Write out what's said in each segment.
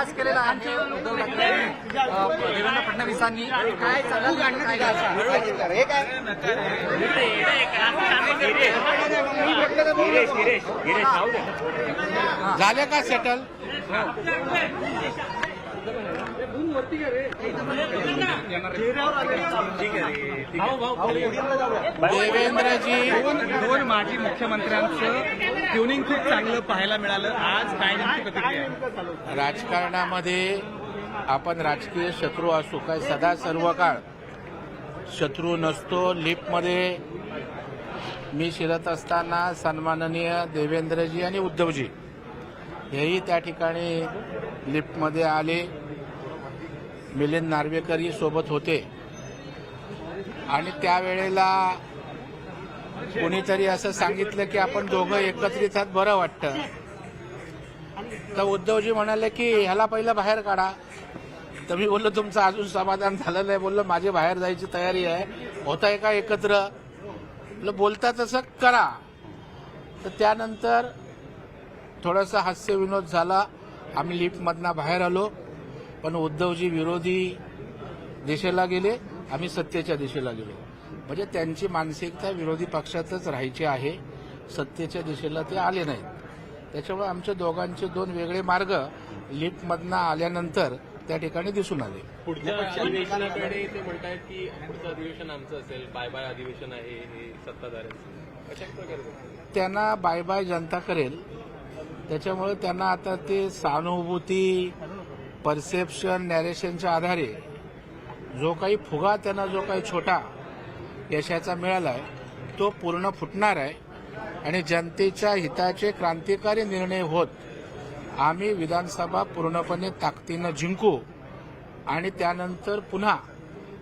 खुलास केलेला आहे. उद्धव ठाकरे देवेंद्र फडणवीसांनी काय सांगाल काय घ्यायचं? हे काय झाले? का सेटल देवेंद्रजी दोन माजी मुख्यमंत्र्यांचं ट्युनिंग खूप चांगलं पाहायला मिळालं. आज काय प्रतिक्रिया राजकारणामध्ये आपण राजकीय शत्रू असू काय सदा सर्व काळ शत्रू नसतो. लिफ्टमध्ये मी शिरत असताना सन्माननीय देवेंद्रजी आणि उद्धवजी. हेही त्या ठिकाणी लिफ्टमध्ये आले. मिलिंद नार्वेकरही सोबत होते. आणि त्यावेळेला कोणीतरी असं सांगितलं की आपण दोघं एकत्रित आहात बरं वाटतं. तर उद्धवजी म्हणाले की ह्याला पहिलं बाहेर काढा. तर मी बोललो तुमचं अजून समाधान झालं नाही. बोललो माझी बाहेर जायची तयारी आहे. होत आहे का एकत्र? बोलता तसं करा. तर त्यानंतर थोडासा हास्य विनोद झाला. आम्ही लिफ्टमधनं बाहेर आलो. पण उद्धवजी विरोधी दिशेला गेले. आम्ही सत्तेच्या दिशेला गेलो. म्हणजे त्यांची मानसिकता विरोधी पक्षातच राहायची आहे. सत्तेच्या दिशेला ते आले नाहीत. त्याच्यामुळे आमच्या दोघांचे दोन वेगळे मार्ग लिफ्टमधनं आल्यानंतर त्या ठिकाणी दिसून आले. पुढच्या अधिवेशनाकडे ते म्हणतायत की पुढचं अधिवेशन आमचं असेल. बाय बाय अधिवेशन आहे हे प्रकारे त्यांना बाय बाय जनता करेल. त्याच्यामुळे त्यांना आता ते सहानुभूती परसेप्शन नॅरेशनच्या आधारे जो काही फुगा त्यांना जो काही छोटा यशाचा मिळाला आहे तो पूर्ण फुटणार आहे. आणि जनतेच्या हिताचे क्रांतिकारी निर्णय होत आम्ही विधानसभा पूर्णपणे ताकदीनं जिंकू. आणि त्यानंतर पुन्हा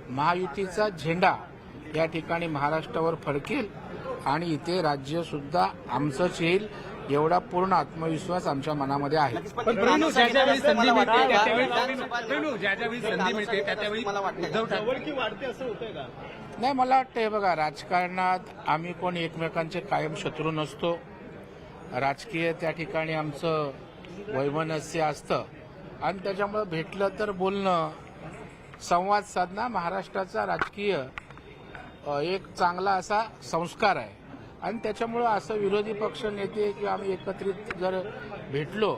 महायुतीचा झेंडा या ठिकाणी महाराष्ट्रावर फडकेल आणि इथे राज्य सुद्धा आमचंच येईल एवढा पूर्ण आत्मविश्वास आमच्या मनामध्ये आहे. पण प्रणू संधी मिळते प्रणू संधी मिळते. नाही मला वाटतं हे बघा राजकारणात आम्ही कोण एकमेकांचे कायम शत्रू नसतो. राजकीय त्या ठिकाणी आमचं वैमनस्य असतं. आणि त्याच्यामुळे भेटलं तर बोलणं संवाद साधणं महाराष्ट्राचा राजकीय एक चांगला असा संस्कार आहे. आणि त्याच्यामुळं असं विरोधी पक्ष नेते किंवा आम्ही एकत्रित जर भेटलो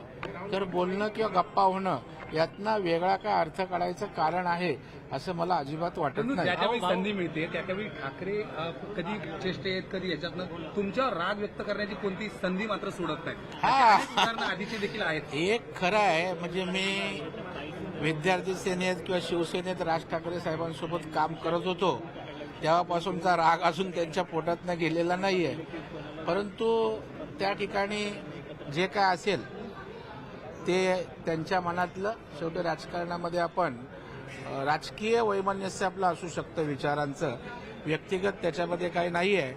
तर बोलणं किंवा गप्पा होणं यातनं वेगळा काय अर्थ काढायचं कारण आहे असं मला अजिबात वाटत नाही. संधी मिळते त्या त्यावेळी ठाकरे कधी चेष्टेत कधी याच्यातनं तुमच्यावर राग व्यक्त करण्याची कोणती संधी मात्र सोडत नाही हा. उदाहरणं आधीचे देखील आहेत. एक खरं आहे म्हणजे मी विद्यार्थी सेनेत किंवा शिवसेनेत राज ठाकरे साहेबांसोबत काम करत होतो. तेव्हापासूनचा राग अजून त्यांच्या पोटातनं गेलेला नाही आहे परंतु त्या ठिकाणी जे काय असेल ते त्यांच्या मनातलं शेवटी राजकारणामध्ये आपण राजकीय वैमनस्य आपलं असू शकतं विचारांचं. व्यक्तिगत त्याच्यामध्ये काही नाही आहे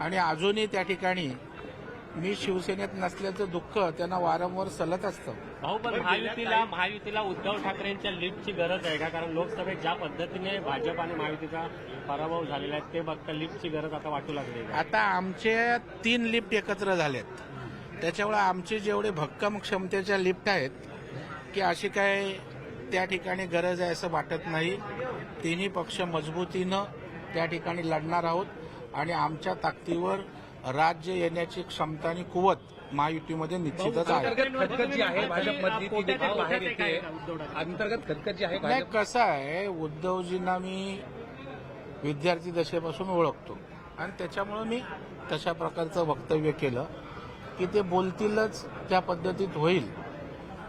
आणि अजूनही त्या ठिकाणी मी शिवसेनेत नसल्याचं दुःख त्यांना वारंवार सलत असतं. भाऊ पण महायुतीला महायुतीला उद्धव ठाकरेंच्या लिफ्टची गरज आहे का? कारण लोकसभेत ज्या पद्धतीने भाजप आणि महायुतीचा पराभव झालेला आहे ते बघता लिफ्टची गरज आता वाटू लागली आहे. आता आमचे तीन लिफ्ट एकत्र झालेत. त्याच्यामुळे आमचे जेवढे भक्कम क्षमतेच्या लिफ्ट आहेत की अशी काय त्या ठिकाणी गरज आहे असं वाटत नाही. तिन्ही पक्ष मजबूतीनं त्या ठिकाणी लढणार आहोत आणि आमच्या ताकदीवर राज्य येण्याची क्षमता आणि कुवत महायुतीमध्ये निश्चितच आहे. अंतर्गत खतखत आहे नाही भाजप कसं आहे उद्धवजींना मी विद्यार्थी दशेपासून ओळखतो. आणि त्याच्यामुळं मी तशा प्रकारचं वक्तव्य केलं की ते बोलतीलच त्या पद्धतीत होईल.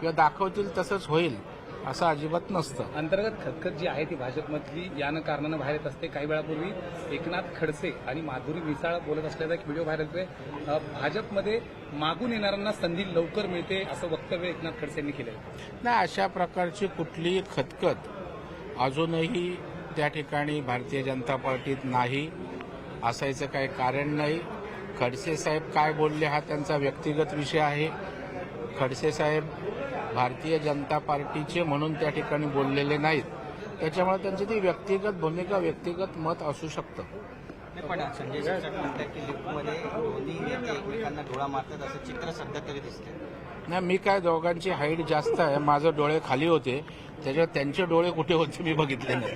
किंवा दाखवतील तसंच होईल. असं अजिबात नसतं. अंतर्गत खतखत जी आहे ती भाजपमधली यानं कारणानं बाहेर येत असते. काही वेळापूर्वी एकनाथ खडसे आणि माधुरी मिसाळ बोलत असल्याचा एक व्हिडिओ व्हायरल होतोय. अ, भाजपमध्ये मागून येणाऱ्यांना संधी लवकर मिळते असं वक्तव्य एकनाथ खडसे यांनी केलं नाही अशा प्रकारची कुठलीही खतखत अजूनही त्या ठिकाणी भारतीय जनता पार्टीत नाही असायचं काही कारण नाही. खडसे साहेब काय बोलले हा त्यांचा व्यक्तिगत विषय आहे. खडसे साहेब भारतीय जनता पार्टीचे म्हणून त्या ठिकाणी बोललेले नाहीत. त्याच्यामुळे त्यांची ती व्यक्तिगत भूमिका व्यक्तिगत मत असू शकतं. नाही, पण संजय शिक्षक म्हणतात की लिफ्टमध्ये दोन्ही नेते एकमेकांना डोळा मारतात असं चित्र सध्या तरी दिसतंय. नाही मी काय दोघांची हाईट जास्त आहे माझे डोळे खाली होते त्याच्यात त्यांचे डोळे कुठे होते मी बघितले नाही.